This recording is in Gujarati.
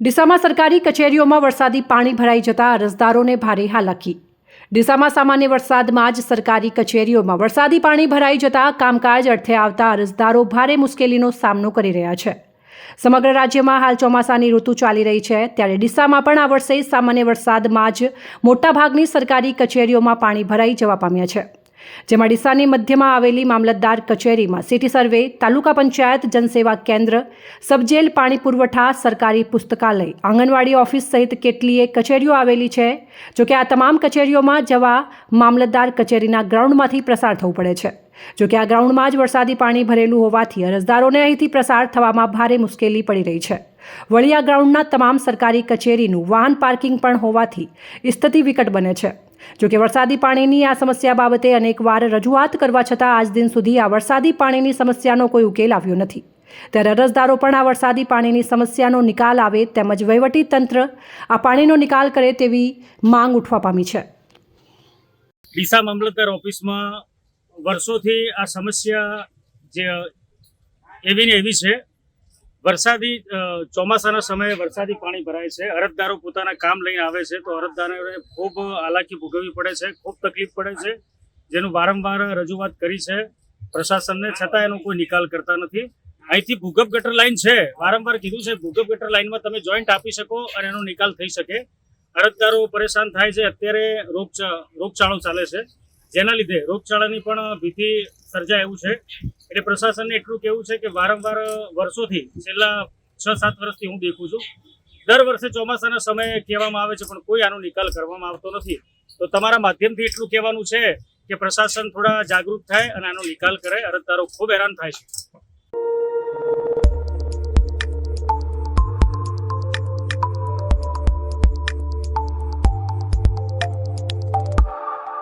ડીસામાં સરકારી કચેરીઓમાં વરસાદી પાણી ભરાઈ જતા અરજદારોને ભારે હાલાકી. ડીસામાં સામાન્ય વરસાદમાં જ સરકારી કચેરીઓમાં વરસાદી પાણી ભરાઈ જતા કામકાજ અર્થે આવતા અરજદારો ભારે મુશ્કેલીનો સામનો કરી રહ્યા છે. સમગ્ર રાજ્યમાં હાલ ચોમાસાની ઋતુ ચાલી રહી છે. ત્યારે ડીસામાં પણ આ વર્ષે સામાન્ય વરસાદમાં જ મોટાભાગની સરકારી કચેરીઓમાં પાણી ભરાઈ જવા પામ્યા છે. જેમાં ડીસાની મધ્યમાં આવેલી મામલતદાર કચેરીમાં સિટી સર્વે, તાલુકા પંચાયત, જનસેવા કેન્દ્ર, સબજેલ, પાણી પુરવઠા, સરકારી પુસ્તકાલય, આંગણવાડી ઓફિસ સહિત કેટલીય કચેરીઓ આવેલી છે જોકે આ તમામ કચેરીઓમાં જવા મામલતદાર કચેરીના ગ્રાઉન્ડમાંથી પ્રસાર થવું પડે છે. જોકે આ ગ્રાઉન્ડમાં જ વરસાદી પાણી ભરેલું હોવાથી અરજદારોને અહીંથી પ્રસાર થવામાં ભારે મુશ્કેલી પડી રહી છે. વળી આ ગ્રાઉન્ડના તમામ સરકારી કચેરીનું વાહન પાર્કિંગ પણ હોવાથી સ્થિતિ વિકટ બને છે. જોકે વરસાદી પાણીની આ સમસ્યા બાબતે અનેકવાર રજૂઆત કરવા છતાં આજ દિન સુધી આ વરસાદી પાણીની સમસ્યાનો કોઈ ઉકેલ આવ્યો નથી. ત્યારે અરજદારો પણ આ વરસાદી પાણીની સમસ્યાનો નિકાલ આવે તેમજ તંત્ર આ પાણીનો નિકાલ કરે તેવી માંગ ઉઠવા પામી છે. ડીસા મામલતદાર ઓફિસમાં વર્ષોથી આ સમસ્યા જે એવી ને એવી છે વરસાદી ચોમાસાના સમયે વરસાદી પાણી ભરાય છે. અરજદારો પોતાના કામ લઈને આવે છે તો અરજદારોને ખૂબ હાલાકી ભોગવવી પડે છે, ખૂબ તકલીફ પડે છે. જેનું વારંવાર રજૂઆત કરી છે પ્રશાસનને, છતાં એનો કોઈ નિકાલ કરતા નથી. અહીંથી ભૂગર્ભ ગટર લાઇન છે. વારંવાર કીધું છે, ભૂગર્ભ ગટર લાઈનમાં તમે જોઈન્ટ આપી શકો અને એનો નિકાલ થઈ શકે. અરજદારો પરેશાન થાય છે. અત્યારે રોગચા, રોગચાળો ચાલે છે. જેના લીધે રોગચાળાની પણ ભીતિ સર્જાય એવું છે. એટલે પ્રશાસનને એટલું કહેવું છે કે વારંવાર વર્ષોથી, છેલ્લા છ સાત વર્ષથી હું દેખું છું, દર વર્ષે ચોમાસાના સમયે કહેવામાં આવે છે, પણ કોઈ આનો નિકાલ કરવામાં આવતો નથી. તો તમારા માધ્યમથી એટલું કહેવાનું છે કે પ્રશાસન થોડા જાગૃત થાય અને આનો નિકાલ કરે, અરજદારો ખૂબ હેરાન થાય છે.